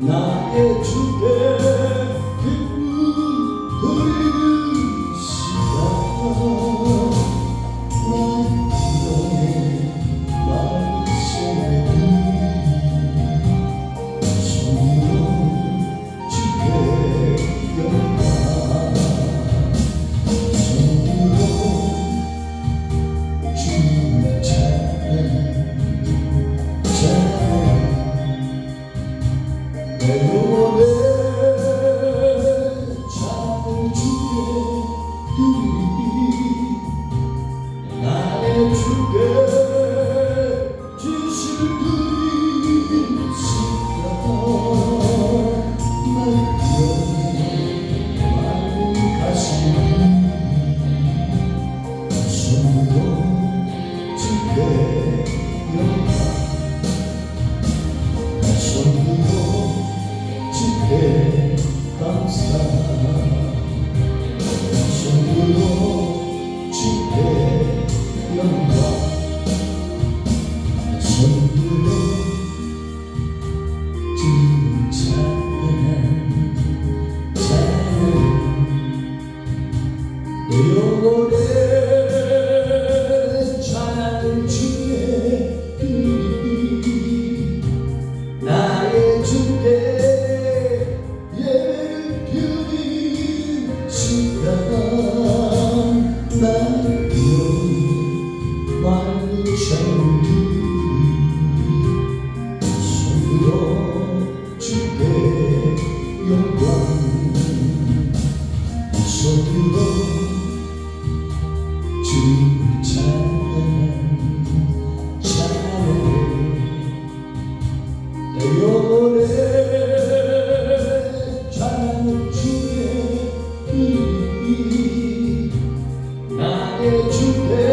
나의 주대 Lord. 숨을 찾는 차례 내 영혼의 찬양을 나의 주에